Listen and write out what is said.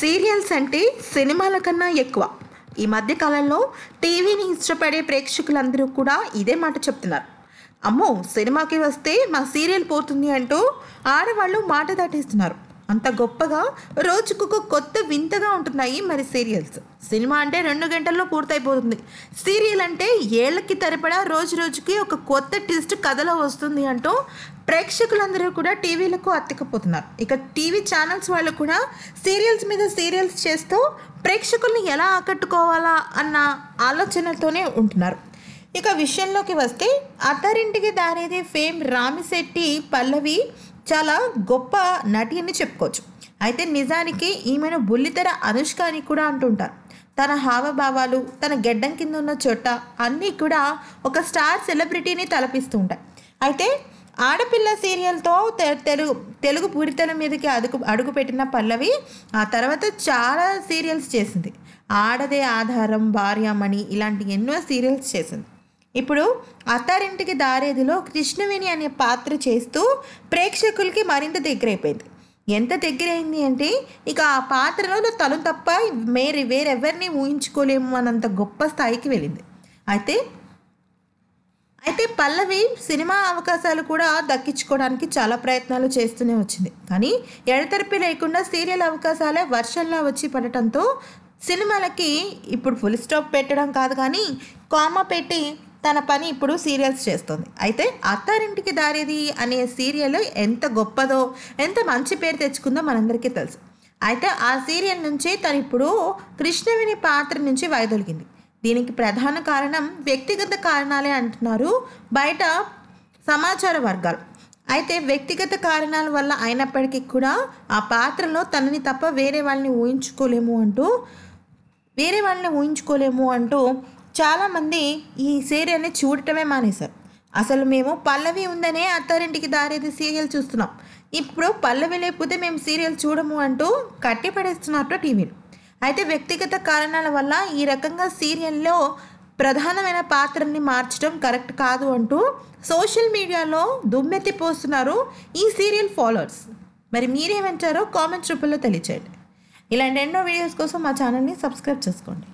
Serials అంటే సినిమాల కన్నా ఎక్కువ. ఈ మధ్య కాలంలో టీవీని ఇష్టపడే ప్రేక్షకులందరూ కూడా ఇదే మాట చెప్తున్నారు. అమ్మో సినిమాకి వస్తే మా సీరియల్ పోతుంది అంటూ ఆడవాళ్ళు మాట దాటేస్తున్నారు. అంత గొప్పగా రోజుకొక కొత్త వింతగా ఉంటున్నాయి మరి సీరియల్స్. సినిమా అంటే రెండు గంటల్లో పూర్తయిపోతుంది. సీరియల్ అంటే ఏళ్ళకి తరపడా రోజు రోజుకి ఒక కొత్త ట్విస్ట్ కథలో వస్తుంది అంటూ ప్రేక్షకులందరూ కూడా టీవీలకు అత్తికపోతున్నారు ఇక టీవీ ఛానల్స్ వాళ్ళు కూడా సీరియల్స్ మీద సీరియల్స్ చేస్తూ ప్రేక్షకుల్ని ఎలా ఆకట్టుకోవాలా అన్న ఆలోచనతోనే ఉంటున్నారు. ఇక విషయంలోకి వస్తే అత్తారింటికి దారేది ఫేమ్ రామిశెట్టి పల్లవి చాలా గొప్ప నటి అని చెప్పుకోవచ్చు. అయితే నిజానికి ఈమెను బుల్లితెర అనుష్క అని కూడా అంటుంటారు. తన హావభావాలు తన గెడ్డం కింద ఉన్న చోట అన్నీ కూడా ఒక స్టార్ సెలబ్రిటీని తలపిస్తూ ఉంటాయి. అయితే ఆడపిల్ల సీరియల్తో తె- తెలుగు తెలుగు పూరితల మీదకి అడుగు అడుగుపెట్టిన పల్లవి ఆ తర్వాత చాలా సీరియల్స్ చేసింది. ఆడదే ఆధారం భార్యామణి ఇలాంటి ఎన్నో సీరియల్స్ చేసింది. ఇప్పుడు అత్తారింటికి దారేదిలో కృష్ణవేణి అనే పాత్ర చేస్తూ ప్రేక్షకులకి మరింత దగ్గరైపోయింది. ఎంత దగ్గరైంది అంటే ఇక ఆ పాత్రలో తను తప్ప మేరే వేరెవరిని ఊహించుకోలేము అన్నంత గొప్ప స్థాయికి వెళ్ళింది. అయితే అయితే పల్లవి సినిమా అవకాశాలు కూడా దక్కించుకోవడానికి చాలా ప్రయత్నాలు చేస్తూనే వచ్చింది. కానీ ఎడతెరిపి లేకుండా సీరియల్ అవకాశాలే వర్షంలో వచ్చి పడటంతో సినిమాలకి ఇప్పుడు ఫుల్ స్టాప్ పెట్టడం కాదు కానీ కామా పెట్టి తన పని ఇప్పుడు సీరియల్స్ చేస్తుంది. అయితే అత్తారింటికి దారేది అనే సీరియల్ ఎంత గొప్పదో ఎంత మంచి పేరు తెచ్చుకుందో మనందరికీ తెలుసు. అయితే ఆ సీరియల్ నుంచి తను ఇప్పుడు కృష్ణవేణి పాత్ర నుంచి వైదొలిగింది. దీనికి ప్రధాన కారణం వ్యక్తిగత కారణాలే అంటున్నారు బయట సమాచార వర్గాలు. అయితే వ్యక్తిగత కారణాల వల్ల అయినప్పటికీ కూడా ఆ పాత్రలో తనని తప్ప వేరే వాళ్ళని ఊహించుకోలేము అంటూ వేరే వాళ్ళని ఊహించుకోలేము అంటూ చాలామంది ఈ సీరియల్ని చూడటమే మానేశారు. అసలు మేము పల్లవి ఉందనే అత్తారింటికి దారేది సీరియల్ చూస్తున్నాం. ఇప్పుడు పల్లవి లేకపోతే మేము సీరియల్ చూడము అంటూ కట్టిపడేస్తున్నట్టు టీవీలు. అయితే వ్యక్తిగత కారణాల వల్ల ఈ రకంగా సీరియల్లో ప్రధానమైన పాత్రని మార్చడం కరెక్ట్ కాదు అంటూ సోషల్ మీడియాలో దుమ్మెత్తి పోస్తున్నారు ఈ సీరియల్ ఫాలోవర్స్. మరి మీరేమంటారో కామెంట్స్ రూపంలో తెలియచేయండి. ఇలాంటి ఎన్నో వీడియోస్ కోసం మా ఛానల్ని సబ్స్క్రైబ్ చేసుకోండి.